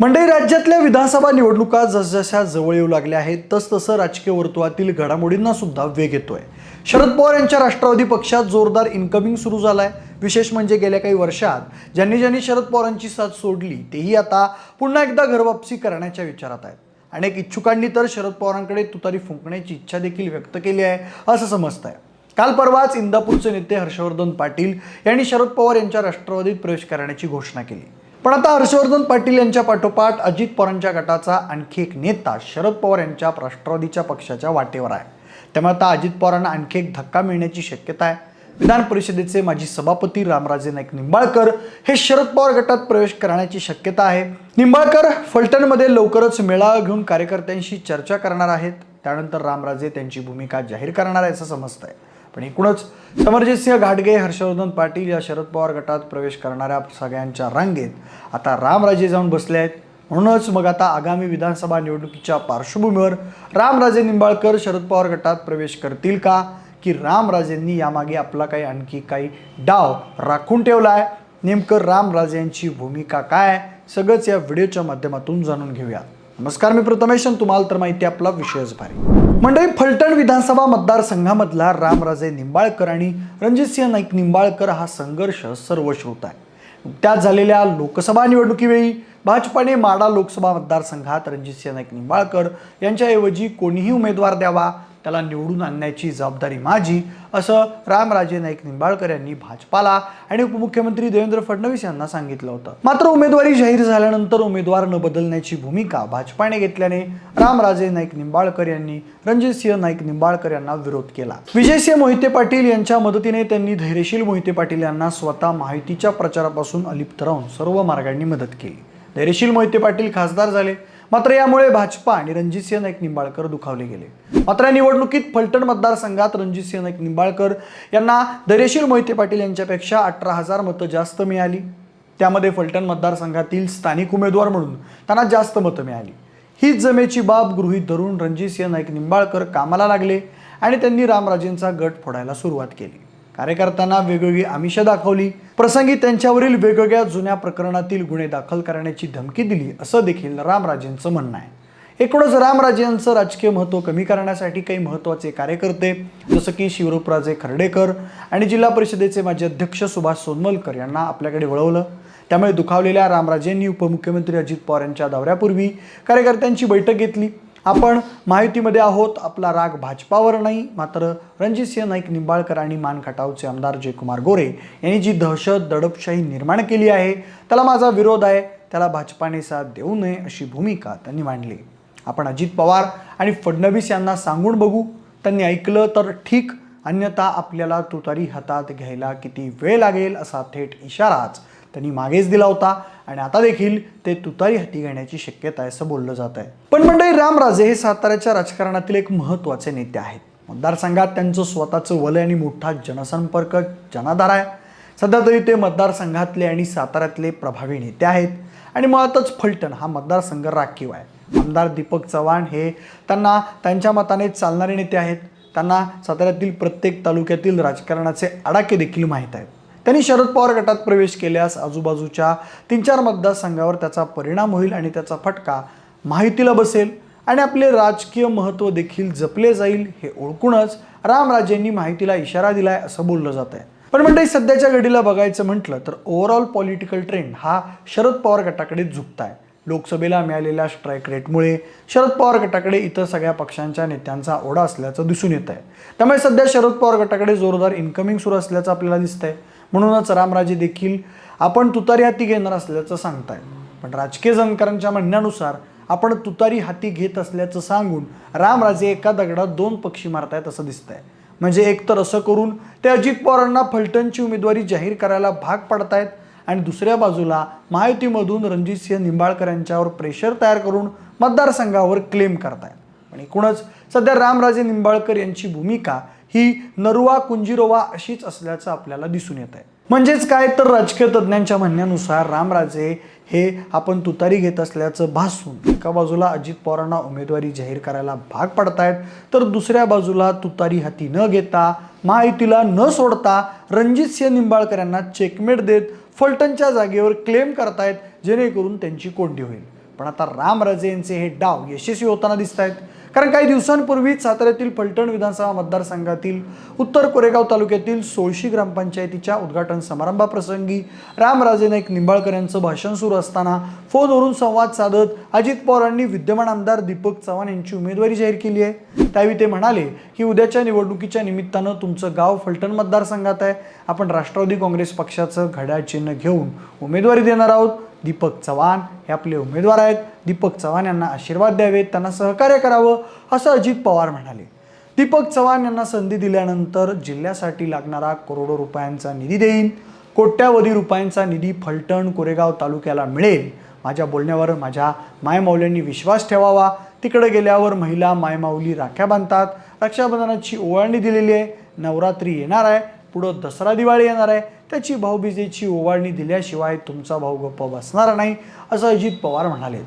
मंडई राज्यातल्या विधानसभा निवडणुका जसजशा जवळ येऊ लागल्या आहेत तसतसं राजकीय वर्तुळातील घडामोडींना सुद्धा वेग येतोय. शरद पवार यांच्या राष्ट्रवादी पक्षात जोरदार इन्कमिंग सुरू झालाय. विशेष म्हणजे गेल्या काही वर्षात ज्यांनी ज्यांनी शरद पवारांची साथ सोडली तेही आता पुन्हा एकदा घरवापसी करण्याच्या विचारात आहेत. अनेक इच्छुकांनी तर शरद पवारांकडे तुतारी फुंकण्याची इच्छा देखील व्यक्त केली आहे असं समजत आहे काल परवाच इंदापूरचे नेते हर्षवर्धन पाटील यांनी शरद पवार यांच्या राष्ट्रवादीत प्रवेश करण्याची घोषणा केली. पण आता हर्षवर्धन पाटील यांच्या पाठोपाठ अजित पवारांच्या गटाचा आणखी एक नेता शरद पवार यांच्या राष्ट्रवादीच्या पक्षाच्या वाटेवर आहे. त्यामुळे आता अजित पवारांना आणखी एक धक्का मिळण्याची शक्यता आहे. विधान परिषदेचे माजी सभापती रामराजे नाईक निंबाळकर हे शरद पवार गटात प्रवेश करण्याची शक्यता आहे. निंबाळकर फलटणमध्ये लवकरच मेळावा घेऊन कार्यकर्त्यांशी चर्चा करणार आहेत. त्यानंतर रामराजे त्यांची भूमिका जाहीर करणार आहे असं समजतंय. पण एकूणच समरजितसिंह घाटगे हर्षवर्धन पाटील या शरद पवार गटात प्रवेश करणाऱ्या सगळ्यांच्या रांगेत आता रामराजे जाऊन बसले आहेत. म्हणूनच मग आता आगामी विधानसभा निवडणुकीच्या पार्श्वभूमीवर रामराजे निंबाळकर शरद पवार गटात प्रवेश करतील का? की रामराजेंनी यामागे आपला काही आणखी काही डाव राखून ठेवला आहे नेमकं रामराजे यांची भूमिका काय सगळंच या व्हिडिओच्या माध्यमातून जाणून घेऊया नमस्कार मी प्रथमेश तुम्हाला तर माहिती आहे आपला विषयच भारी. मंडळी फलटण विधानसभा मतदारसंघामधला रामराजे निंबाळकर आणि रणजितसिंह नाईक निंबाळकर हा संघर्ष सर्वश्रुत आहे. त्यात झालेल्या लोकसभा निवडणुकीवेळी भाजपाने माडा लोकसभा मतदारसंघात रणजितसिंह नाईक निंबाळकर यांच्याऐवजी कोणीही उमेदवार द्यावा त्याला निवडून आणण्याची जबाबदारी माझी असं रामराजे नाईक निंबाळकर यांनी भाजपाला आणि उपमुख्यमंत्री देवेंद्र फडणवीस यांना सांगितलं होतं. मात्र उमेदवारी जाहीर झाल्यानंतर उमेदवार न बदलण्याची भूमिका भाजपाने घेतल्याने रामराजे नाईक निंबाळकर यांनी रणजितसिंह नाईक निंबाळकर यांना विरोध केला. विजयसिंह मोहिते पाटील यांच्या मदतीने त्यांनी धैर्यशील मोहिते पाटील यांना स्वतः माहितीच्या प्रचारापासून अलिप्त राहून सर्व मार्गांनी मदत केली. धैर्यशील मोहिते पाटील खासदार झाले. मात्र यामुळे भाजपा आणि रणजितसिंह नाईक निंबाळकर दुखावले गेले. मात्र या निवडणुकीत फलटण मतदारसंघात रणजितसिंह नाईक निंबाळकर यांना धैर्यशील मोहिते पाटील यांच्यापेक्षा अठरा हजार मतं जास्त मिळाली. त्यामध्ये फलटण मतदारसंघातील स्थानिक उमेदवार म्हणून त्यांना जास्त मतं मिळाली. हीच जमेची बाब गृहीत धरून रणजितसिंह नाईक निंबाळकर कामाला लागले आणि त्यांनी रामराजेंचा गट फोडायला सुरुवात केली. कार्यकर्त्यांना वेगवेगळी आमिषं दाखवली. प्रसंगी त्यांच्यावरील वेगवेगळ्या जुन्या प्रकरणातील गुन्हे दाखल करण्याची धमकी दिली असं देखील रामराजेंचं म्हणणं आहे. एकूणच रामराजे यांचं राजकीय महत्त्व कमी करण्यासाठी काही महत्त्वाचे कार्यकर्ते जसं की शिवरूपराजे खर्डेकर आणि जिल्हा परिषदेचे माजी अध्यक्ष सुभाष सोनमलकर यांना आपल्याकडे वळवलं. त्यामुळे दुखावलेल्या रामराजेंनी उपमुख्यमंत्री अजित पवार यांच्या दौऱ्यापूर्वी कार्यकर्त्यांची बैठक घेतली. आपण महायुतीमध्ये आहोत आपला राग भाजपावर नाही मात्र रणजितसिंह नाईक निंबाळकर आणि मान खटावचे आमदार जयकुमार गोरे यांनी जी दहशत दडपशाही निर्माण केली आहे त्याला माझा विरोध आहे. त्याला भाजपाने साथ देऊ नये अशी भूमिका त्यांनी मांडली. आपण अजित पवार आणि फडणवीस यांना सांगून बघू. त्यांनी ऐकलं तर ठीक अन्यथा आपल्याला तुतारी हातात घ्यायला किती वेळ लागेल असा थेट इशाराच त्यांनी मागेच दिला होता आणि आता देखील ते तुतारी हाती घेण्याची शक्यता आहे असं बोललं जात आहे. पण मंडळी रामराजे हे साताऱ्याच्या राजकारणातील एक महत्त्वाचे नेते आहेत. मतदारसंघात त्यांचं स्वतःचं वलय आणि मोठा जनसंपर्क जनाधार आहे. सध्या तरी ते मतदारसंघातले आणि साताऱ्यातले प्रभावी नेते आहेत. आणि मुळातच फलटण हा मतदारसंघ राखीव आहे. आमदार दीपक चव्हाण हे त्यांना त्यांच्या मताने चालणारे नेते आहेत. त्यांना साताऱ्यातील प्रत्येक तालुक्यातील राजकारणाचे आडाके देखील माहीत आहेत. त्यांनी शरद पवार गटात प्रवेश केल्यास आजूबाजूच्या तीन चार मतदारसंघावर त्याचा परिणाम होईल आणि त्याचा फटका माहितीला बसेल आणि आपले राजकीय महत्त्व देखील जपले जाईल हे ओळखूनच रामराजेंनी माहितीला इशारा दिलाय असं बोललं जात आहे. पण मंडळी सध्याच्या घडीला बघायचं म्हटलं तर ओव्हरऑल पॉलिटिकल ट्रेंड हा शरद पवार गटाकडे झुकत आहे लोकसभेला मिळालेल्या स्ट्राईक रेटमुळे शरद पवार गटाकडे इतर सगळ्या पक्षांच्या नेत्यांचा ओढा असल्याचं दिसून येत आहे त्यामुळे सध्या शरद पवार गटाकडे जोरदार इन्कमिंग सुरू असल्याचं आपल्याला दिसतंय. म्हणूनच रामराजे देखील आपण तुतारी हाती घेणार असल्याचं सांगताय पण राजकीय जाणकारांच्या म्हणण्यानुसार आपण तुतारी हाती घेत असल्याचं सांगून रामराजे एका दगडात दोन पक्षी मारतायत असं दिसतंय. म्हणजे एकतर असं करून ते अजित पवारांना फलटणची उमेदवारी जाहीर करायला भाग पडतायत आणि दुसऱ्या बाजूला महायुतीमधून रणजितसिंह निंबाळकर यांच्यावर प्रेशर तयार करून मतदारसंघावर क्लेम करतायत. पण एकूणच सध्या रामराजे निंबाळकर यांची भूमिका ही नरुवा कुंजिरोवा अशीच असल्याचं आपल्याला दिसून येत आहे म्हणजेच काय तर राजकीय तज्ज्ञांच्या म्हणण्यानुसार रामराजे हे आपण तुतारी घेत असल्याचं भासून एका बाजूला अजित पवारांना उमेदवारी जाहीर करायला भाग पडतायत तर दुसऱ्या बाजूला तुतारी हाती न घेता महायुतीला न सोडता रणजितसिंह निंबाळकर यांना चेकमेट देत फलटणच्या जागेवर क्लेम करतायत जेणेकरून त्यांची कोंडी होईल. पण आता रामराजे यांचे हे डाव यशस्वी होताना दिसत आहेत कारण काही दिवसांपूर्वीच साताऱ्यातील फलटण विधानसभा मतदारसंघातील उत्तर कोरेगाव तालुक्यातील सोळशी ग्रामपंचायतीच्या उद्घाटन समारंभाप्रसंगी रामराजे नाईक निंबाळकर यांचं भाषण सुरू असताना फोनवरून संवाद साधत अजित पवारांनी विद्यमान आमदार दीपक चव्हाण यांची उमेदवारी जाहीर केली आहे. त्यावेळी ते म्हणाले की उद्याच्या निवडणुकीच्या निमित्तानं तुमचं गाव फलटण मतदारसंघात आहे. आपण राष्ट्रवादी काँग्रेस पक्षाचं घड्याळ चिन्ह घेऊन उमेदवारी देणार आहोत. दीपक चव्हाण हे आपले उमेदवार आहेत. दीपक चव्हाण यांना आशीर्वाद द्यावेत त्यांना सहकार्य करावं असं अजित पवार म्हणाले. दीपक चव्हाण यांना संधी दिल्यानंतर जिल्ह्यासाठी लागणारा करोडो रुपयांचा निधी देईन. कोट्यावधी रुपयांचा निधी फलटण कोरेगाव तालुक्याला मिळेल. माझ्या बोलण्यावर माझ्या मायमाऊल्यांनी विश्वास ठेवावा. तिकडे गेल्यावर महिला मायमाऊली राख्या बांधतात. रक्षाबंधनाची ओवाळणी दिलेली आहे. नवरात्री येणार आहे. पुढं दसरा दिवाळी येणार आहे. त्याची भाऊबीजेची ओवाळणी दिल्याशिवाय तुमचा भाऊ गप्प बसणार नाही असं अजित पवार म्हणाले.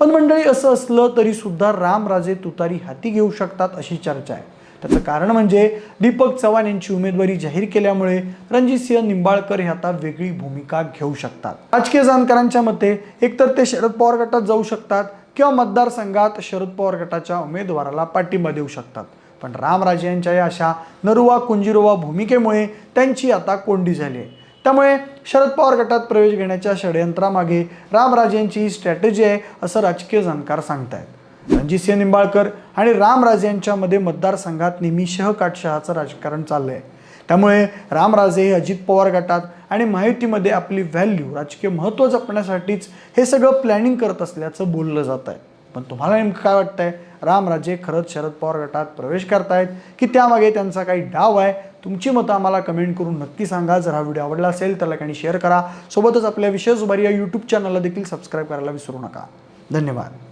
पण मंडळी असं असलं तरी सुद्धा रामराजे तुतारी हाती घेऊ शकतात अशी चर्चा आहे. त्याचं कारण म्हणजे दीपक चव्हाण यांची उमेदवारी जाहीर केल्यामुळे रणजितसिंह निंबाळकर हे आता वेगळी भूमिका घेऊ शकतात. राजकीय जाणकारांच्या मते एकतर ते शरद पवार गटात जाऊ शकतात किंवा मतदारसंघात शरद पवार गटाच्या उमेदवाराला पाठिंबा देऊ शकतात. पण रामराजे यांच्या या अशा नरुवा कुंजिरोवा भूमिकेमुळे त्यांची आता कोंडी झाली आहे. त्यामुळे शरद पवार गटात प्रवेश घेण्याच्या षडयंत्रामागे रामराजेंची ही स्ट्रॅटेजी आहे असं राजकीय जाणकार सांगतायत. रणजितसिंह निंबाळकर आणि रामराजे यांच्यामध्ये मतदारसंघात नेहमी शहकाटशहाचं राजकारण चाललंय. त्यामुळे रामराजे हे अजित पवार गटात आणि माहितीमध्ये आपली व्हॅल्यू राजकीय महत्त्व जपण्यासाठीच हे सगळं प्लॅनिंग करत असल्याचं बोललं जात आहे पण तुम्हाला नेमकं काय वाटतंय? रामराजे खरंच शरद पवार गटात प्रवेश करतायत. की त्यामागे त्यांचा काही डाव आहे? तुमची मतं आम्हाला कमेंट करून नक्की सांगा. जर हा व्हिडिओ आवडला असेल तर लाईक आणि शेअर करा. सोबतच आपल्या विशेष उभारी या यूट्यूब चॅनलला देखील सबस्क्राईब करायला विसरू नका. धन्यवाद.